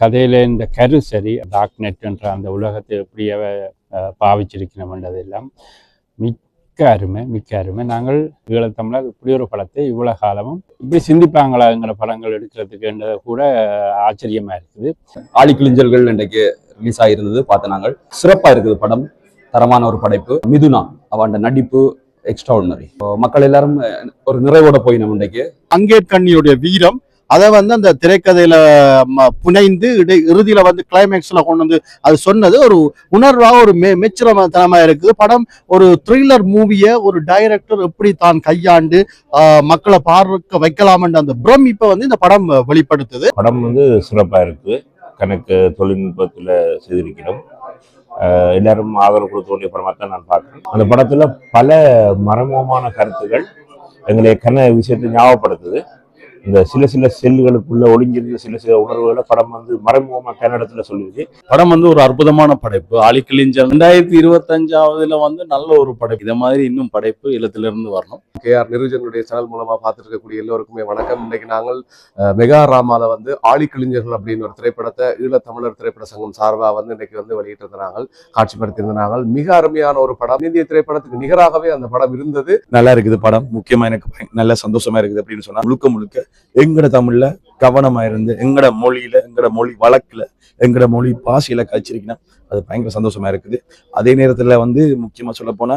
கதையில இந்த கரு சரி டார்க் நெட்ன்ற அந்த உலகத்தை எப்படி அவ, அஹ், பாவிச்சிருக்கணும்ன்றதெல்லாம் மிக்க அருமை மிக்க அருமை. நாங்கள் ஈழத்தமிழர் இப்படி ஒரு படத்தை இவ்வளவு காலமும் இப்படி சிந்திப்பாங்களாங்கிற படங்கள் எடுக்கிறதுக்குன்றது கூட ஆச்சரியமா இருக்குது. ஆழிக்கிளிஞ்சல்கள் இன்றைக்கு ரிலீஸ் ஆகியிருந்தது பார்த்த நாங்கள். சிறப்பா இருக்குது படம் தரமான ஒரு படைப்பு. மிதுனா அவன் நடிப்பு எக்ஸ்ட்ரா மக்கள் எல்லாரும் ஒரு நிறைவோட போய் நம்ம இன்றைக்கு. அங்கேற்கண்ணியுடைய வீரம் அதை வந்து அந்த திரைக்கதையில ம- புனைந்து இடை இறுதியில வந்து கிளைமேக்ஸ்ல கொண்டு வந்து அது சொன்னது ஒரு உணர்வா ஒரு மெ மெச்சுரத்தனமா இருக்குது. படம் ஒரு த்ரில்லர் மூவியை ஒரு டைரக்டர் எப்படி தான் கையாண்டு ஆஹ், மக்களை பார்க்க வைக்கலாம்ன்ற அந்த பிரமிப்பை வந்து இந்த படம் வெளிப்படுத்துது. படம் வந்து சிறப்பாக இருக்கு. கணக்கு தொழில்நுட்பத்தில் செய்திருக்கிறோம். எல்லாரும் ஆதரவு கொடுக்க வேண்டிய படமாக தான் நான் பார்க்குறேன். அந்த படத்தில் பல மர்மமான கருத்துகள் எங்களை கண்ண விஷயத்தை ஞாபகப்படுத்துது. இந்த சில சில செல்லுகளுக்குள்ள ஒளிஞ்சிருந்த சில சில உணர்வுகளை படம் வந்து மறைமுகமாக கன்னடத்துல சொல்லியிருக்கு. படம் வந்து ஒரு அற்புதமான படைப்பு. ஆலிக்கிளிஞ்சல் ரெண்டாயிரத்தி இருபத்தஞ்சாவதுல வந்து நல்ல ஒரு படைப்பு. இதை மாதிரி இன்னும் படைப்பு இல்லத்திலிருந்து வரணும். கேஆர் நிருஜனுடைய சேனல் மூலமா பார்த்துருக்கக்கூடிய எல்லோருக்குமே வணக்கம். இன்னைக்கு நாங்கள் மெகா ராமால வந்து ஆழிக்கிழிஞர்கள் அப்படின்னு ஒரு திரைப்படத்தை ஈழத்தமிழர் திரைப்பட சங்கம் சார்பா வந்து இன்னைக்கு வந்து வெளியிட்டிருந்தாங்க காட்சிப்படுத்தியிருந்தாங்க மிக அருமையான ஒரு படம். இந்திய திரைப்படத்துக்கு நிகராகவே அந்த படம் இருந்தது. நல்லா இருக்குது படம். முக்கியமா எனக்கு நல்ல சந்தோஷமா இருக்குது அப்படின்னு சொன்னா முழுக்க முழுக்க எங்கட தமிழ்ல கவனமா இருந்து எங்கட மொழியில எங்கட மொழி வழக்குல எங்கட மொழி பாஷையில கழிச்சிருக்கீங்கன்னா அது பயங்கர சந்தோஷமா இருக்குது. அதே நேரத்துல வந்து முக்கியமா சொல்ல போனா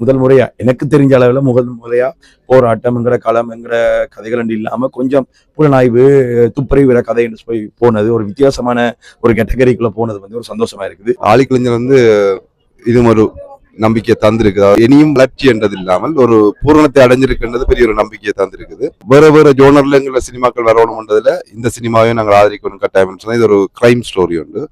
முதல் முறையா எனக்கு தெரிஞ்ச அளவில் முதல் முறையா போராட்டம்ங்கிற களம்ங்கிற கதைகள் என்று இல்லாமல் கொஞ்சம் புலனாய்வு துப்புரவு கதை என்று போய் போனது. ஒரு வித்தியாசமான ஒரு கேட்டகரிக்குள்ள போனது வந்து ஒரு சந்தோஷமா இருக்குது. ஆழிக்கலைஞர் வந்து இது ஒரு நம்பிக்கையை தந்திருக்குதா இனியும் வளர்ச்சி என்றது இல்லாமல் ஒரு பூரணத்தை அடைஞ்சிருக்குன்றது பெரிய ஒரு நம்பிக்கையை தந்திருக்குது. வேற வேற ஜோனர்ல எங்களை சினிமாக்கள் வரணும்ன்றதுல இந்த சினிமாவையும் நாங்கள் ஆதரிக்கணும் கட்டாயம் சொன்னா இது ஒரு கிரைம் ஸ்டோரி உண்டு.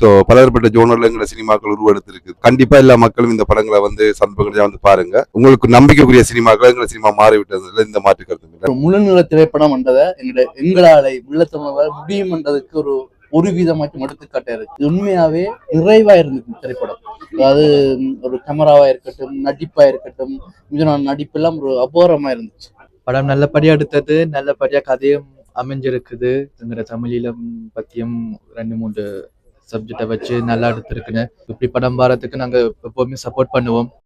ஸோ பலதரப்பட்ட ஜோனர்ல எங்களை சினிமாக்கள் உருவெடுத்திருக்கு. கண்டிப்பா எல்லா மக்களும் இந்த படங்களை வந்து சந்தர்ப்பங்களா வந்து பாருங்க. உங்களுக்கு நம்பிக்கைக்குரிய சினிமாக்கள் எங்களை சினிமா மாறிவிட்டதுல இந்த மாற்று கருத்து முழுநில திரைப்படம் என்றதை எங்களோட எங்களால உள்ளத்தமிழ முடியும் என்றதுக்கு ஒரு ஒரு விதமாச்சும் எடுத்துக்காட்டா இருக்கு. உண்மையாவே நிறைவா இருந்துச்சு இந்த திரைப்படம். அதாவது ஒரு கேமராவா இருக்கட்டும் நடிப்பா இருக்கட்டும் இதனோட நடிப்பெல்லாம் ஒரு அபோரமா இருந்துச்சு. படம் நல்லபடியா எடுத்தது நல்லபடியா கதையும் அமைஞ்சிருக்குது. எங்கிற தமிழீழம் பத்தியும் ரெண்டு மூன்று சப்ஜெக்டை வச்சு நல்லா எடுத்திருக்குன்னு இப்படி படம் வரதுக்கு நாங்க எப்போவுமே சப்போர்ட் பண்ணுவோம்.